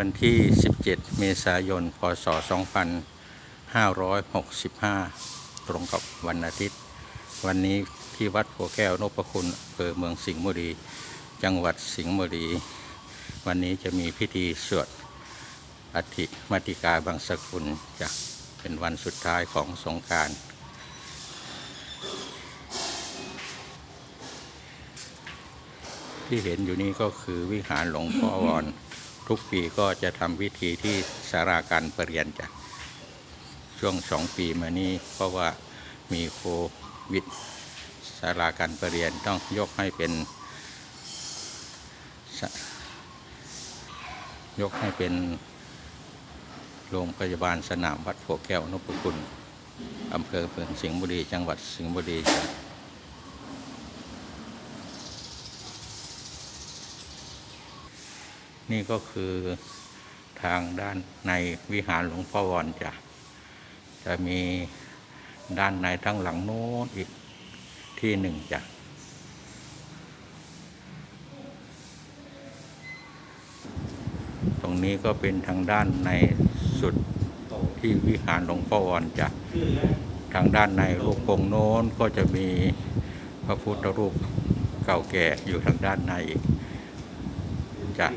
วันที่ 17 เมษายน พศ 2565 ตรงกับวันอาทิตย์ วันนี้ที่วัดโพแก้วนพคุณอำเภอเมืองสิงห์บุรี จังหวัดสิงห์บุรี วันนี้จะมีพิธีสวดอธิมาติกาบางสกุลจะเป็นวันสุดท้ายของสงการที่เห็นอยู่นี้ก็คือวิหารหลวงพ่อวอน ทุกปีก็จะทำพิธีที่สาราการประเรียนจ้ะช่วงสองปีมานี้เพราะว่ามีโควิดสาราการประเรียนต้องยกให้เป็น ยกให้เป็นโรงพยาบาลสนามวัดโพแก้วนพคุณอำเภอเมืองสิงห์บุรี จังหวัดสิงห์บุรีจ้ะ นี่ก็คือทางด้านในวิหารหลวงพ่อวอนจ้ะจะมีด้านในทั้งหลังโน้นอีกที่หนึ่งจ้ะตรงนี้ก็เป็นทางด้านในสุดที่วิหารหลวงพ่อวอนจ้ะทางด้านในลูกกงโน้นก็จะมีพระพุทธรูปเก่าแก่อยู่ทางด้านในอีกจ้ะ